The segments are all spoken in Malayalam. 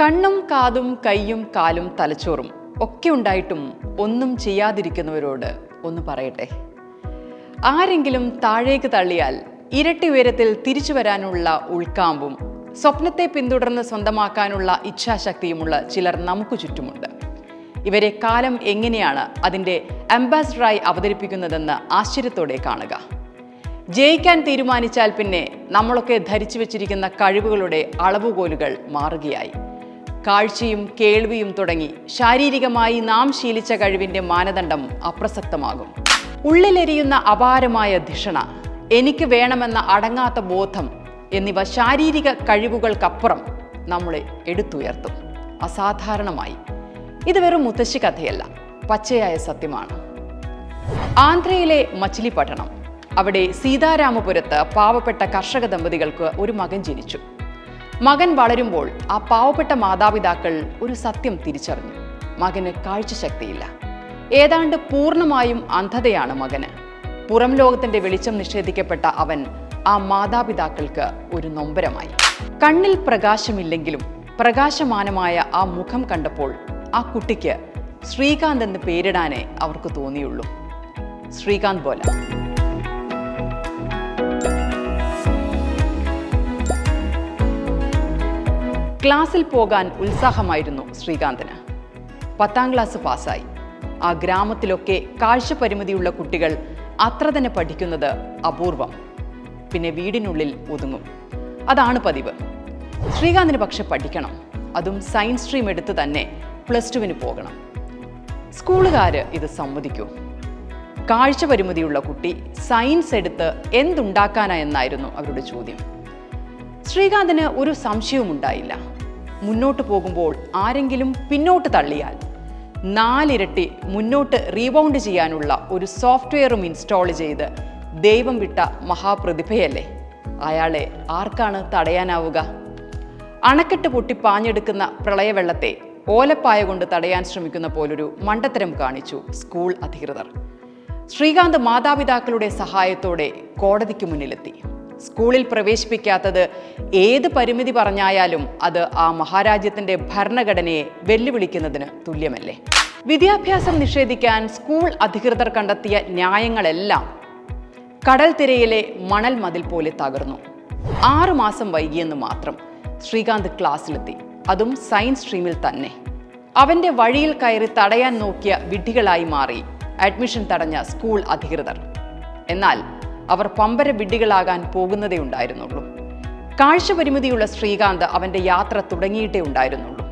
കണ്ണും കാതും കൈയും കാലും തലച്ചോറും ഒക്കെ ഉണ്ടായിട്ടും ഒന്നും ചെയ്യാതിരിക്കുന്നവരോട് ഒന്ന് പറയട്ടെ? ആരെങ്കിലും താഴേക്ക് തള്ളിയാൽ ഇരട്ടി ഉയരത്തിൽ തിരിച്ചു വരാനുള്ള ഉൾക്കാമ്പും സ്വപ്നത്തെ പിന്തുടർന്ന് സ്വന്തമാക്കാനുള്ള ഇച്ഛാശക്തിയുമുള്ള ചിലർ നമുക്ക് ചുറ്റുമുണ്ട്. ഇവരെ കാലം എങ്ങനെയാണ് അതിന്റെ അംബാസഡറായി അവതരിപ്പിക്കുന്നതെന്ന് ആശ്ചര്യത്തോടെ കാണുക. ജയിക്കാൻ തീരുമാനിച്ചാൽ പിന്നെ നമ്മളൊക്കെ ധരിച്ചു വച്ചിരിക്കുന്ന കഴിവുകളുടെ അളവുകോലുകൾ മാറുകയായി. കാഴ്ചയും കേൾവിയും തുടങ്ങി ശാരീരികമായി നാം ശീലിച്ച കഴിവിന്റെ മാനദണ്ഡം അപ്രസക്തമാകും. ഉള്ളിലെരിയുന്ന അപാരമായ ധിഷണ എനിക്ക് വേണമെന്ന അടങ്ങാത്ത ബോധം എന്നിവ ശാരീരിക കഴിവുകൾക്കപ്പുറം നമ്മളെ എടുത്തുയർത്തും. അസാധാരണമായി. ഇത് വെറും മുത്തശ്ശി കഥയല്ല പച്ചയായ സത്യമാണ്. ആന്ധ്രയിലെ മച്ചിലിപട്ടണം. അവിടെ സീതാരാമപുരത്ത് പാവപ്പെട്ട കർഷക ദമ്പതികൾക്ക് ഒരു മകൻ ജനിച്ചു. മകൻ വളരുമ്പോൾ ആ പാവപ്പെട്ട മാതാപിതാക്കൾ ഒരു സത്യം തിരിച്ചറിഞ്ഞു. മകന് കാഴ്ചശക്തിയില്ല. ഏതാണ്ട് പൂർണമായും അന്ധതയാണ് മകന്. പുറം ലോകത്തിന്റെ വെളിച്ചം നിഷേധിക്കപ്പെട്ട അവൻ ആ മാതാപിതാക്കൾക്ക് ഒരു നൊമ്പരമായി. കണ്ണിൽ പ്രകാശമില്ലെങ്കിലും പ്രകാശമാനമായ ആ മുഖം കണ്ടപ്പോൾ ആ കുട്ടിക്ക് ശ്രീകാന്ത് എന്ന് പേരിടാനേ അവർക്ക് തോന്നിയുള്ളൂ. ശ്രീകാന്ത് പോലെ. ക്ലാസ്സിൽ പോകാൻ ഉത്സാഹമായിരുന്നു ശ്രീകാന്തിന്. പത്താം ക്ലാസ് പാസ്സായി. ആ ഗ്രാമത്തിലൊക്കെ കാഴ്ചപരിമിതിയുള്ള കുട്ടികൾ അത്ര തന്നെ പഠിക്കുന്നത് അപൂർവം. പിന്നെ വീടിനുള്ളിൽ ഒതുങ്ങും. അതാണ് പതിവ്. ശ്രീകാന്തിന് പക്ഷെ പഠിക്കണം. അതും സയൻസ് സ്ട്രീം എടുത്ത് തന്നെ പ്ലസ് ടുവിന് പോകണം. സ്കൂളുകാർ ഇത് സമ്മതിക്കൂ. കാഴ്ച പരിമിതിയുള്ള കുട്ടി സയൻസ് എടുത്ത് എന്തുണ്ടാക്കാനാ എന്നായിരുന്നു അവരുടെ ചോദ്യം. ശ്രീകാന്തിന് ഒരു സംശയവും ഉണ്ടായില്ല മുന്നോട്ട് പോകുമ്പോൾ ആരെങ്കിലും പിന്നോട്ട് തള്ളിയാൽ നാലിരട്ടി മുന്നോട്ട് റീബൗണ്ട് ചെയ്യാനുള്ള ഒരു സോഫ്റ്റ്വെയറും ഇൻസ്റ്റാൾ ചെയ്ത് ദൈവം വിട്ട മഹാപ്രതിഭയല്ലേ? അയാളെ ആർക്കാണ് തടയാനാവുക? അണക്കെട്ട് പൊട്ടി പാഞ്ഞെടുക്കുന്ന പ്രളയവെള്ളത്തെ ഓലപ്പായ കൊണ്ട് തടയാൻ ശ്രമിക്കുന്ന പോലൊരു മണ്ടത്തരം കാണിച്ചു സ്കൂൾ അധികൃതർ. ശ്രീകാന്ത് മാതാപിതാക്കളുടെ സഹായത്തോടെ കോടതിക്ക് മുന്നിലെത്തി. സ്കൂളിൽ പ്രവേശിപ്പിക്കാത്തത് ഏത് പരിമിതി പറഞ്ഞായാലും അത് ആ മഹാരാജ്യത്തിന്റെ ഭരണഘടനയെ വെല്ലുവിളിക്കുന്നതിന് തുല്യമല്ലേ? വിദ്യാഭ്യാസം നിഷേധിക്കാൻ സ്കൂൾ അധികൃതർ കണ്ടെത്തിയ ന്യായങ്ങളെല്ലാം കടൽ തിരയിലെ മണൽ മതിൽ പോലെ തകർന്നു. ആറു മാസം വൈകിയെന്ന് മാത്രം ശ്രീകാന്ത് ക്ലാസ്സിലെത്തി. അതും സയൻസ് സ്ട്രീമിൽ തന്നെ. അവന്റെ വഴിയിൽ കയറി തടയാൻ നോക്കിയ വിഡ്ഢികളായി മാറി. അഡ്മിഷൻ തടഞ്ഞ സ്കൂൾ അധികൃതർ. എന്നാൽ അവർ പമ്പര വിഡ്ഢികളാകാൻ പോകുന്നതേ ഉണ്ടായിരുന്നുള്ളൂ. കാഴ്ച പരിമിതിയുള്ള ശ്രീകാന്ത് അവന്റെ യാത്ര തുടങ്ങിയിട്ടേ ഉണ്ടായിരുന്നുള്ളൂ.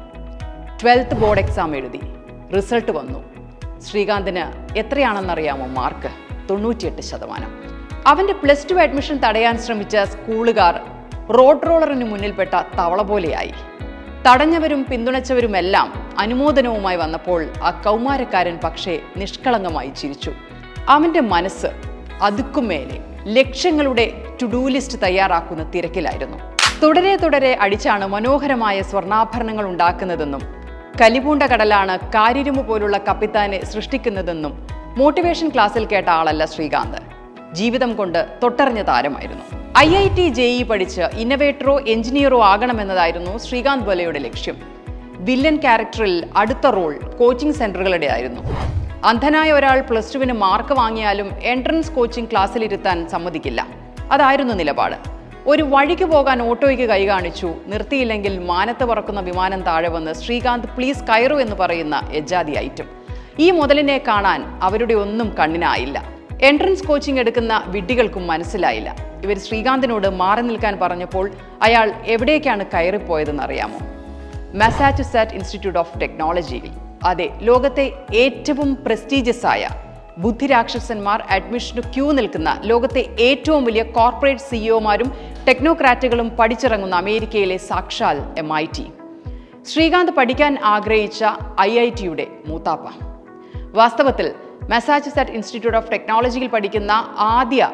ട്വൽത്ത് ബോർഡ് എക്സാം എഴുതി. റിസൾട്ട് വന്നു. ശ്രീകാന്തിന് എത്രയാണെന്നറിയാമോ മാർക്ക്? തൊണ്ണൂറ്റിയെട്ട് ശതമാനം. അവന്റെ പ്ലസ് ടു അഡ്മിഷൻ തടയാൻ ശ്രമിച്ച സ്കൂളുകാർ റോഡ് റോളറിന് മുന്നിൽപ്പെട്ട തവള പോലെയായി. തടഞ്ഞവരും പിന്തുണച്ചവരുമെല്ലാം അനുമോദനവുമായി വന്നപ്പോൾ ആ കൗമാരക്കാരൻ പക്ഷേ നിഷ്കളങ്കമായി ചിരിച്ചു. അവന്റെ മനസ്സ് അതുക്കുമേലെ. ലക്ഷ്യങ്ങളുടെ ടു ഡു ലിസ്റ്റ് തയ്യാറാക്കുന്ന തിരക്കിലായിരുന്നു. തുടരെ തുടരെ അടിച്ചാണ് മനോഹരമായ സ്വർണാഭരണങ്ങൾ ഉണ്ടാക്കുന്നതെന്നും കലിപൂണ്ട കടലാണ് കാരിരുമു പോലുള്ള കപ്പിത്താനെ സൃഷ്ടിക്കുന്നതെന്നും മോട്ടിവേഷൻ ക്ലാസ്സിൽ കേട്ട ആളല്ല ശ്രീകാന്ത്. ജീവിതം കൊണ്ട് തൊട്ടറിഞ്ഞ താരമായിരുന്നു. I I T J E പഠിച്ച് ഇന്നവേറ്ററോ എഞ്ചിനീയറോ ആകണമെന്നതായിരുന്നു ശ്രീകാന്ത് ബൊലയുടെ ലക്ഷ്യം. വില്ലൻ ക്യാരക്ടറിൽ അടുത്ത റോൾ കോച്ചിംഗ് സെന്ററുകളുടെ ആയിരുന്നു അന്ധനായ ഒരാൾ പ്ലസ് ടുവിന് മാർക്ക് വാങ്ങിയാലും എൻട്രൻസ് കോച്ചിംഗ് ക്ലാസ്സിലിരുത്താൻ സമ്മതിക്കില്ല. അതായിരുന്നു നിലപാട്. ഒരു വഴിക്ക് പോകാൻ ഓട്ടോയ്ക്ക് കൈ കാണിച്ചു. നിർത്തിയില്ലെങ്കിൽ മാനത്ത് പറക്കുന്ന വിമാനം താഴെ വന്ന് ശ്രീകാന്ത് പ്ലീസ് കയറു എന്ന് പറയുന്ന എജാതി ഐറ്റം. ഈ മുതലിനെ കാണാൻ അവരുടെ ഒന്നും കണ്ണിനായില്ല. എൻട്രൻസ് കോച്ചിംഗ് എടുക്കുന്ന വിഡ്ഢികൾക്കും മനസ്സിലായില്ല. ഇവർ ശ്രീകാന്തിനോട് മാറി നിൽക്കാൻ പറഞ്ഞപ്പോൾ അയാൾ എവിടേക്കാണ് കയറിപ്പോയതെന്ന് അറിയാമോ മസാച്ചുസെറ്റ് ഇൻസ്റ്റിറ്റ്യൂട്ട് ഓഫ് ടെക്നോളജിയിൽ അതെ ലോകത്തെ ഏറ്റവും പ്രസ്റ്റീജിയസ് ആയ ബുദ്ധിരാക്ഷസന്മാർ അഡ്മിഷന് ക്യൂ നിൽക്കുന്ന ലോകത്തെ ഏറ്റവും വലിയ കോർപ്പറേറ്റ് സിഇഒമാരും ടെക്നോക്രാറ്റുകളും പഠിച്ചിറങ്ങുന്ന അമേരിക്കയിലെ സാക്ഷാൽ എം ഐ ടി. ശ്രീകാന്ത് പഠിക്കാൻ ആഗ്രഹിച്ച ഐ ഐ ടിയുടെ മൂത്താപ്പ. വാസ്തവത്തിൽ മസാച്ചുസെറ്റ് ഇൻസ്റ്റിറ്റ്യൂട്ട് ഓഫ് ടെക്നോളജിയിൽ പഠിക്കുന്ന ആദ്യ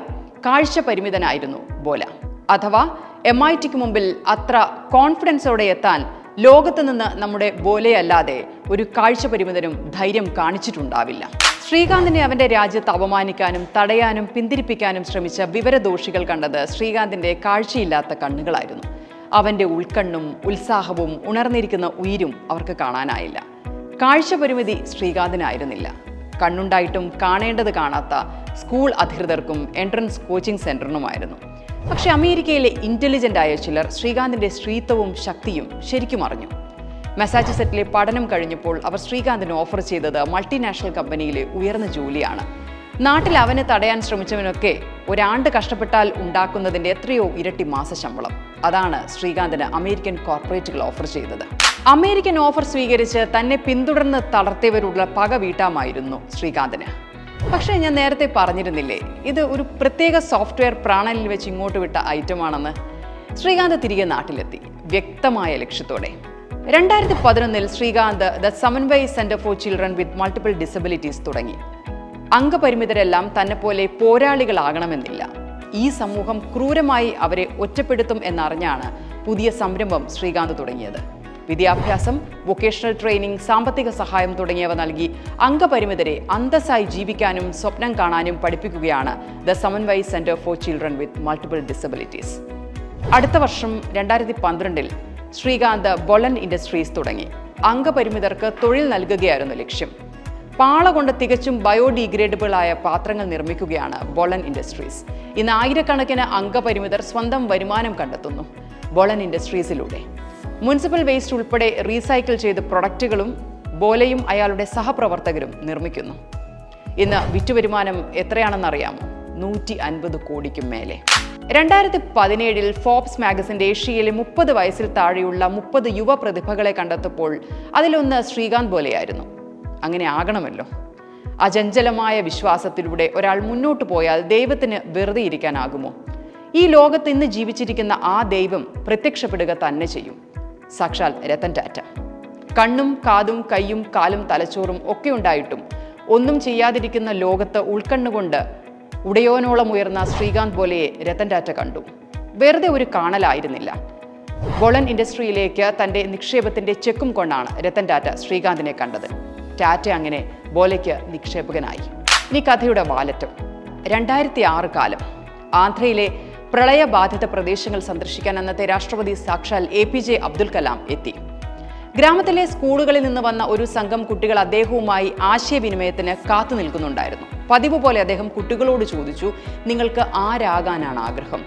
കാഴ്ച പരിമിതനായിരുന്നു ബോല. അഥവാ എം ഐ ടിക്ക് മുമ്പിൽ അത്ര കോൺഫിഡൻസോടെ എത്താൻ ലോകത്ത് നിന്ന് നമ്മുടെ ബോലെയല്ലാതെ ഒരു കാഴ്ച പരിമിതനും ധൈര്യം കാണിച്ചിട്ടുണ്ടാവില്ല. ശ്രീകാന്തിനെ അവന്റെ രാജ്യത്ത് അപമാനിക്കാനും തടയാനും പിന്തിരിപ്പിക്കാനും ശ്രമിച്ച വിവരദോഷികൾ കണ്ടത് ശ്രീകാന്തിന്റെ കാഴ്ചയില്ലാത്ത കണ്ണുകളായിരുന്നു. അവന്റെ ഉൾക്കണ്ണും ഉത്സാഹവും ഉണർന്നിരിക്കുന്ന ഉയിരും അവർക്ക് കാണാനായില്ല. കാഴ്ച പരിമിതി ശ്രീകാന്തിനായിരുന്നില്ല. കണ്ണുണ്ടായിട്ടും കാണേണ്ടത് കാണാത്ത സ്കൂൾ അധികൃതർക്കും എൻട്രൻസ് കോച്ചിംഗ് സെന്ററിനുമായിരുന്നു പക്ഷെ അമേരിക്കയിലെ ഇന്റലിജന്റ് ആയ ചിലർ ശ്രീകാന്തിന്റെ സ്ത്രീത്വവും ശക്തിയും ശരിക്കും അറിഞ്ഞു. മെസാച്ചുസെറ്റിലെ പഠനം കഴിഞ്ഞപ്പോൾ അവർ ശ്രീകാന്തിന് ഓഫർ ചെയ്തത് മൾട്ടിനാഷണൽ കമ്പനിയിലെ ഉയർന്ന ജോലിയാണ്. നാട്ടിൽ അവനെ തടയാൻ ശ്രമിച്ചവനൊക്കെ ഒരാണ്ട് കഷ്ടപ്പെട്ടാൽ ഉണ്ടാക്കുന്നതിന്റെ എത്രയോ ഇരട്ടി മാസശമ്പളം. അതാണ് ശ്രീകാന്തിന് അമേരിക്കൻ കോർപ്പറേറ്റുകൾ ഓഫർ ചെയ്തത്. അമേരിക്കൻ ഓഫർ സ്വീകരിച്ച് തന്നെ പിന്തുടർന്ന് തളർത്തിയവരുള്ള പക വീട്ടാമായിരുന്നു ശ്രീകാന്തിന്. പക്ഷേ ഞാൻ നേരത്തെ പറഞ്ഞിരുന്നില്ലേ ഇത് ഒരു പ്രത്യേക സോഫ്റ്റ്വെയർ പ്രാണലിൽ വെച്ച് ഇങ്ങോട്ട് വിട്ട ഐറ്റമാണെന്ന് ശ്രീകാന്ത് തിരികെ നാട്ടിലെത്തി വ്യക്തമായ ലക്ഷ്യത്തോടെ. രണ്ടായിരത്തി പതിനൊന്നിൽ Srikanth the Samanvai centre for children with multiple disabilities തുടങ്ങി. അംഗപരിമിതരെല്ലാം തന്നെ പോലെ പോരാളികളാകണമെന്നില്ല. ഈ സമൂഹം ക്രൂരമായി അവരെ ഒറ്റപ്പെടുത്തും എന്നറിഞ്ഞാണ് പുതിയ സംരംഭം ശ്രീകാന്ത് തുടങ്ങിയത്. വിദ്യാഭ്യാസം വൊക്കേഷണൽ ട്രെയിനിംഗ് സാമ്പത്തിക സഹായം തുടങ്ങിയവ നൽകി അംഗപരിമിതരെ അന്തസ്സായി ജീവിക്കാനും സ്വപ്നം കാണാനും പഠിപ്പിക്കുകയാണ് the Samanvai centre for children with multiple disabilities. അടുത്ത വർഷം രണ്ടായിരത്തി പന്ത്രണ്ടിൽ ശ്രീകാന്ത് ബൊളൻ ഇൻഡസ്ട്രീസ് തുടങ്ങി. അംഗപരിമിതർക്ക് തൊഴിൽ നൽകുകയായിരുന്നു ലക്ഷ്യം. പാള കൊണ്ട് തികച്ചും ബയോഡിഗ്രേഡബിൾ ആയ പാത്രങ്ങൾ നിർമ്മിക്കുകയാണ് ബൊളൻ ഇൻഡസ്ട്രീസ്. ഇന്ന് ആയിരക്കണക്കിന് അംഗപരിമിതർ സ്വന്തം വരുമാനം കണ്ടെത്തുന്നു. ബൊളൻ ഇൻഡസ്ട്രീസിലൂടെ. മുനിസിപ്പൽ വേസ്റ്റ് ഉൾപ്പെടെ റീസൈക്കിൾ ചെയ്ത പ്രൊഡക്റ്റുകളും ബോലയും അയാളുടെ സഹപ്രവർത്തകരും നിർമ്മിക്കുന്നു. ഇന്ന് വിറ്റുവരുമാനം എത്രയാണെന്നറിയാമോ? നൂറ്റി അൻപത് കോടിക്കും മേലെ. രണ്ടായിരത്തി പതിനേഴിൽ ഫോബ്സ് മാഗസിന്റെ ഏഷ്യയിലെ മുപ്പത് വയസ്സിൽ താഴെയുള്ള മുപ്പത് യുവ പ്രതിഭകളെ കണ്ടെത്തപ്പോൾ അതിലൊന്ന് ശ്രീകാന്ത് പോലെയായിരുന്നു അങ്ങനെ ആകണമല്ലോ. അചഞ്ചലമായ വിശ്വാസത്തിലൂടെ ഒരാൾ മുന്നോട്ട് പോയാൽ ദൈവത്തിന് വെറുതെ ഇരിക്കാനാകുമോ ഈ ലോകത്ത് ഇന്ന് ജീവിച്ചിരിക്കുന്ന ആ ദൈവം പ്രത്യക്ഷപ്പെടുക തന്നെ ചെയ്യും. സാക്ഷാൽ രത്തൻ ടാറ്റ. കണ്ണും കാതും കൈയും കാലും തലച്ചോറും ഒക്കെ ഉണ്ടായിട്ടും ഒന്നും ചെയ്യാതിരിക്കുന്ന ലോകത്ത് ഉൾക്കണ്ണുകൊണ്ട് ഉടയോനോളം ഉയർന്ന ശ്രീകാന്ത് പോലെയെ രത്തൻ ടാറ്റ കണ്ടു. വെറുതെ ഒരു കാണലായിരുന്നില്ല. ഗോളൻ ഇൻഡസ്ട്രിയിലേക്ക് തന്റെ നിക്ഷേപത്തിന്റെ ചെക്കും കൊണ്ടാണ് രത്തൻ ടാറ്റ ശ്രീകാന്തിനെ കണ്ടത്. ടാറ്റ അങ്ങനെ ബോലയ്ക്ക് നിക്ഷേപകനായി. ഇനി കഥയുടെ വാലറ്റും. രണ്ടായിരത്തി ആറ് കാലം. ആന്ധ്രയിലെ പ്രളയബാധിത പ്രദേശങ്ങൾ സന്ദർശിക്കാൻ അന്നത്തെ രാഷ്ട്രപതി സാക്ഷാൽ A P J Abdul Kalam എത്തി. ഗ്രാമത്തിലെ സ്കൂളുകളിൽ നിന്ന് വന്ന ഒരു സംഘം കുട്ടികൾ അദ്ദേഹവുമായി ആശയവിനിമയത്തിന് കാത്തു നിൽക്കുന്നുണ്ടായിരുന്നു. പതിവ് പോലെ അദ്ദേഹം കുട്ടികളോട് ചോദിച്ചു നിങ്ങൾക്ക് ആരാകാനാണ് ആഗ്രഹം?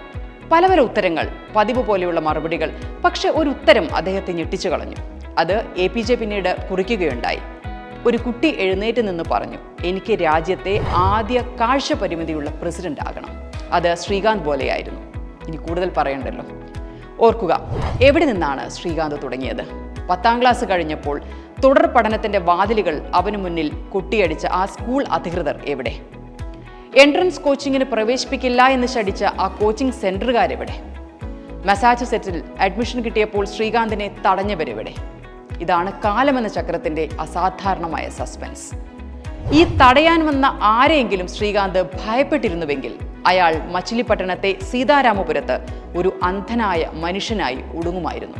പലവര പല ഉത്തരങ്ങൾ പതിവ് പോലെയുള്ള മറുപടികൾ പക്ഷെ ഒരു ഉത്തരം അദ്ദേഹത്തെ ഞെട്ടിച്ചു കളഞ്ഞു. അത് എ പി ജെ പിന്നീട് കുറിക്കുകയുണ്ടായി. ഒരു കുട്ടി എഴുന്നേറ്റ് നിന്ന് പറഞ്ഞു എനിക്ക് രാജ്യത്തെ ആദ്യ കാഴ്ച പരിമിതിയുള്ള പ്രസിഡന്റ് ആകണം. അത് ശ്രീകാന്ത് പോലെയായിരുന്നു. ഇനി കൂടുതൽ പറയണ്ടല്ലോ. ഓർക്കുക എവിടെ നിന്നാണ് ശ്രീകാന്ത് തുടങ്ങിയത്? പത്താം ക്ലാസ് കഴിഞ്ഞപ്പോൾ തുടർ പഠനത്തിന്റെ വാതിലുകൾ അവന് മുന്നിൽ കൊട്ടിയടിച്ച ആ സ്കൂൾ അധികൃതർ എവിടെ? എൻട്രൻസ് കോച്ചിങ്ങിന് പ്രവേശിപ്പിക്കില്ല എന്ന് ശടിച്ച ആ കോച്ചിങ് സെന്ററുകാരെവിടെ മസാച്ചുസെറ്റിൽ അഡ്മിഷൻ കിട്ടിയപ്പോൾ ശ്രീകാന്തിനെ തടഞ്ഞവരെവിടെ? ഇതാണ് കാലമെന്ന ചക്രത്തിന്റെ അസാധാരണമായ സസ്പെൻസ്. ഈ തടയാൻ വന്ന ആരെയെങ്കിലും ശ്രീകാന്ത് ഭയപ്പെട്ടിരുന്നുവെങ്കിൽ അയാൾ മച്ചിലിപ്പട്ടണത്തെ സീതാരാമപുരത്ത് ഒരു അന്ധനായ മനുഷ്യനായി ഒടുങ്ങുമായിരുന്നു.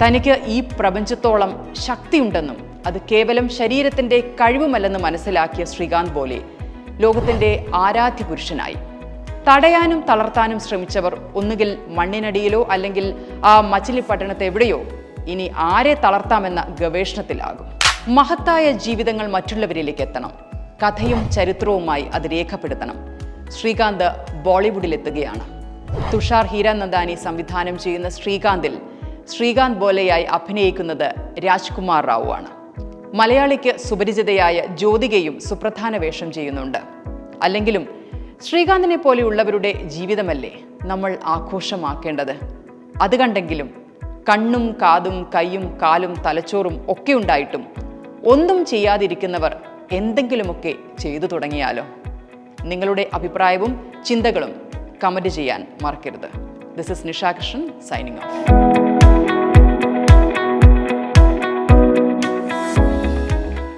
തനിക്ക് ഈ പ്രപഞ്ചത്തോളം ശക്തിയുണ്ടെന്നും അത് കേവലം ശരീരത്തിന്റെ കഴിവുമല്ലെന്ന് മനസ്സിലാക്കിയ ശ്രീകാന്ത് പോലെ ലോകത്തിന്റെ ആരാധ്യ പുരുഷനായി തടയാനും തളർത്താനും ശ്രമിച്ചവർ ഒന്നുകിൽ മണ്ണിനടിയിലോ അല്ലെങ്കിൽ ആ മച്ചിലിപ്പട്ടണത്ത് എവിടെയോ ഇനി ആരെ തളർത്താമെന്ന ഗവേഷണത്തിലാകും. മഹത്തായ ജീവിതങ്ങൾ മറ്റുള്ളവരിലേക്ക് എത്തണം. കഥയും ചരിത്രവുമായി അത് രേഖപ്പെടുത്തണം. ശ്രീകാന്ത് ബോളിവുഡിലെത്തുകയാണ്. തുഷാർ ഹീരാനന്ദാനി സംവിധാനം ചെയ്യുന്ന ശ്രീകാന്തിൽ ശ്രീകാന്ത് ബോലെയായി അഭിനയിക്കുന്നത് രാജ്കുമാർ റാവു ആണ് മലയാളിക്ക് സുപരിചിതയായ ജ്യോതികയും സുപ്രധാന വേഷം ചെയ്യുന്നുണ്ട്. അല്ലെങ്കിലും ശ്രീകാന്തിനെ പോലെയുള്ളവരുടെ ജീവിതമല്ലേ നമ്മൾ ആഘോഷമാക്കേണ്ടത്? അത് കണ്ടെങ്കിലും കണ്ണും കാതും കൈയും കാലും തലച്ചോറും ഒക്കെ ഉണ്ടായിട്ടും ഒന്നും ചെയ്യാതിരിക്കുന്നവർ എന്തെങ്കിലുമൊക്കെ ചെയ്തു തുടങ്ങിയാലോ? നിങ്ങളുടെ അഭിപ്രായവും ചിന്തകളും കമന്റ് ചെയ്യാൻ മറക്കരുത്. This is Nisha Krishnan signing off